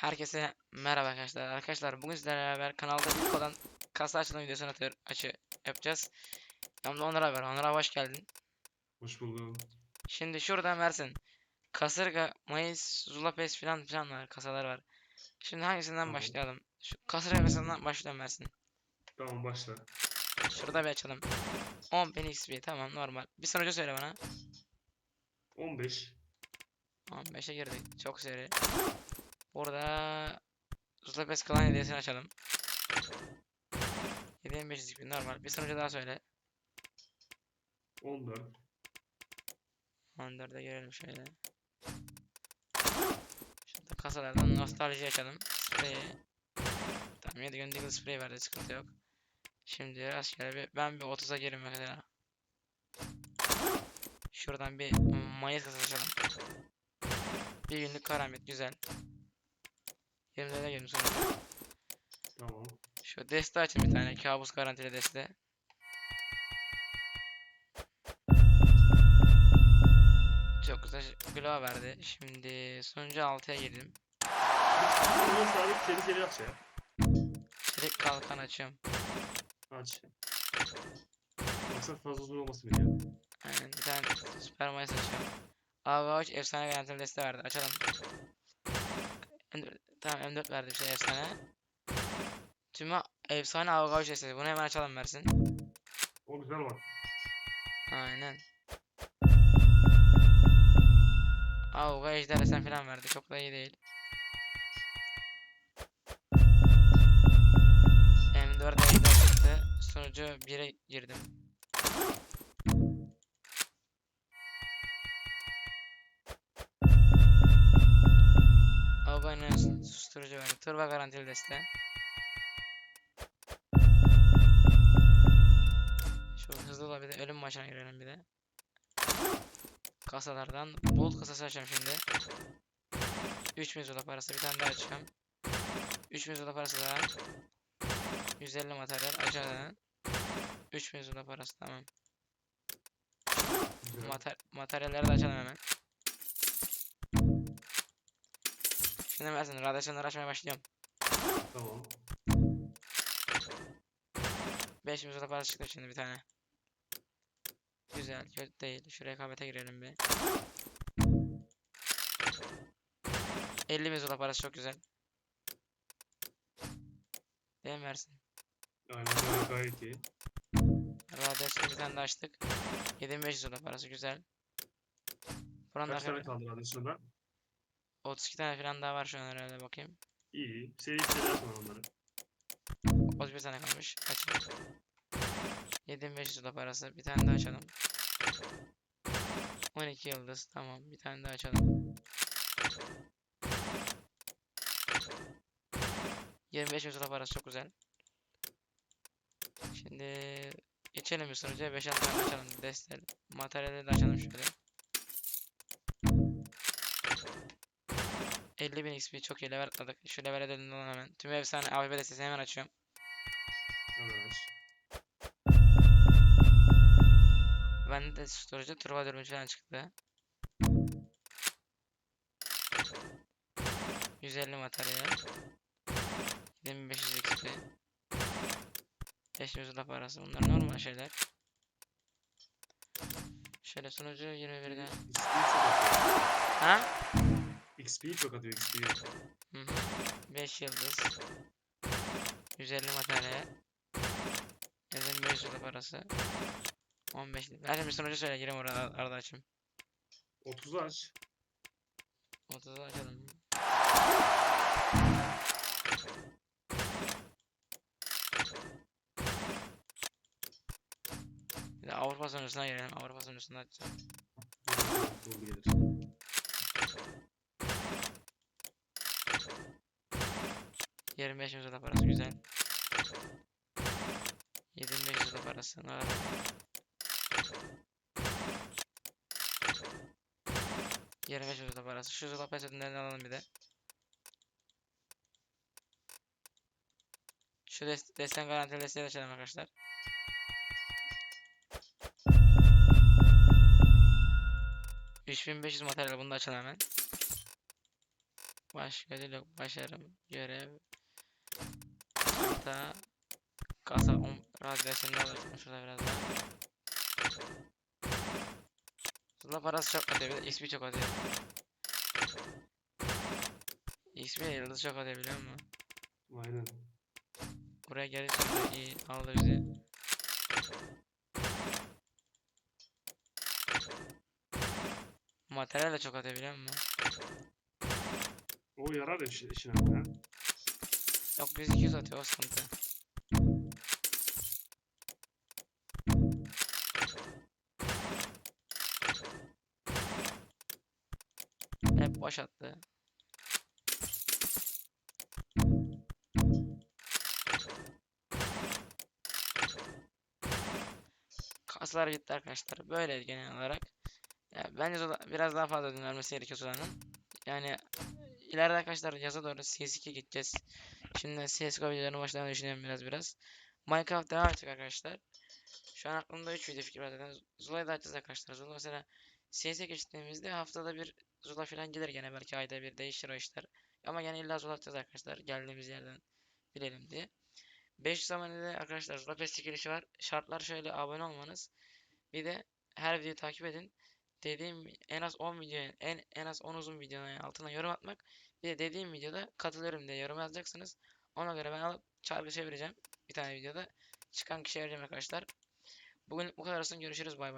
Herkese merhaba arkadaşlar. Arkadaşlar bugün sizlerle beraber kanalda ilk olan kasa açılım videosunu atıyor, açı yapacağız. Yanımda Onur var. Onur abi hoş geldin. Hoş buldum. Şimdi şuradan versin. Kasırga, Mayıs, Zulapes filan filan var. Kasalar var. Şimdi hangisinden Tamam. başlayalım? Şu kasırga kasasından başlayalım versin. Tamam başla. Şurada bir açalım. 10.000 XP tamam normal. Bir sonucu söyle bana. 15. 15'e girdik. Çok seri. Burada Zulapes kalan hediyesini açalım. 7500 XP normal. Bir sonucu daha söyle. 14. 14'e girelim şöyle. Şurada kasalardan nostalji açalım. Spreyi. Tamam 7 gün Deagle sprey verdi sıkıntı yok. Şimdi rastgele bir ben bir 30'a gireyim mesela. Şuradan bir Mayıs kasası açalım. Bir günlük karamet güzel. 20'lere girdim sonra. Tamam. Şu deste açın bir tane kabus garantili deste. Çok güzel glow verdi. Şimdi sonucu 6'ya girdim. Bunu sabit seri seri aç ya. Çelik kalkan açıyorum. Aç. Maksat fazla uzun olmasın ya. Aynen bir tane süper mayıs açıyorum. Avgauç efsane garantili deste verdi. Açalım. M4 tamam M4 verdi bir şey efsane. Tümü efsane Avgauç destesi. Bunu hemen açalım versin. O güzel bak. Aynen. Avga ejder desen falan verdi. Çok da iyi değil. M4 ejder çıktı. Sonucu 1'e girdim. Susturucu verdi. Turbo garantili deste. Şu hızlı da bir de ölüm maçına girelim bir de. Kasalardan bolt kasası açacağım şimdi. 3000 zola parası bir tane daha açacağım. 3000 zola parası daha. 150 materyal açalım. 3000 zola parası tamam. Mater materyalleri de açalım hemen. Şimdi versin radyasyonları açmaya başlıyorum. Tamam. 5000 zola parası çıktı şimdi bir tane. Güzel, kötü değil. Şu rekabete girelim bir. 50 bin zola parası çok güzel. Değil mi versin? Aynen gayet, gayet iyi. Radyasyon bir tane daha açtık. 7500 zola parası güzel. Buranın Kaç tane kaldı radyasyonda? 32 tane falan daha var şu an herhalde bakayım. İyi. Seri seri açma onları. 31 tane kalmış. Açın. 7500 zola parası. Bir tane daha açalım. 12 yıldız. Tamam. Bir tane daha açalım. 25 bin zola parası çok güzel. Şimdi geçelim bir sonuca 5 tane açalım. Destel. Materyali de açalım şöyle. 50 bin XP çok iyi level atladık. Şu level'e döndüm hemen. Tüm efsane AWP destesini hemen açıyorum. Hemen aç. Bende de turbo dürbün falan çıktı. 150 materyal. 2500 XP. 500 da parası. Bunlar normal şeyler. Şöyle sunucu 21'den. XP'yi çok atıyor. Ha? XP'yi çok atıyor XP'yi. Hı hı. 5 yıldız. 150 materyal. 2500 da parası. 15 lira. Hadi bir sunucu söyle gireyim orada arada açayım. 30'u aç. 30'u açalım. Bir de Avrupa sunucusuna gelelim. Avrupa sunucusunda açacağım. Doğru gelir. Yarın 500 da parası güzel. 7500 da parası. Ne? Yarın 500 da parası. Şu zula pesetinden alalım bir de. Şu dest desten garantili desteği de açalım arkadaşlar. ...3500 materyal bunu da açalım hemen. Başka ödül yok. Başarım. Görev. Hatta kasa um, radyasını da alalım şurada biraz daha. Zula parası çok atıyor. Bir de XP çok atıyor. XP yıldız çok atıyor biliyor musun? Aynen. Buraya geri döndü. iyi aldı bizi. Materyal de çok atıyor biliyor musun? O yarar ya Yok biz 200 atıyor o sıkıntı. Hep boş attı. Kaslar gitti arkadaşlar. Böyle genel olarak. Ya bence biraz daha fazla ödün vermesi gerekiyor Zola'nın. Yani ileride arkadaşlar yaza doğru CS2 gideceğiz. Şimdi CSGO videolarını başlamayı düşünüyorum biraz biraz. Minecraft devam edecek arkadaşlar. Şu an aklımda 3 video fikri var zaten. Zula'yı da açacağız arkadaşlar. Zula mesela CS'e geçtiğimizde haftada bir Zula falan gelir gene belki ayda bir değişir o işler. Ama gene illa Zula atacağız arkadaşlar. Geldiğimiz yerden bilelim diye. 5 zamanında arkadaşlar Zula Pes çekilişi var. Şartlar şöyle abone olmanız. Bir de her videoyu takip edin. Dediğim en az 10 video en en az 10 uzun videonun altına yorum atmak. Bir de dediğim videoda katılıyorum diye yorum yazacaksınız. Ona göre ben alıp çarkı çevireceğim. Bir tane videoda. Çıkan kişiye vereceğim arkadaşlar. Bugün bu kadar olsun. Görüşürüz. Bay bay.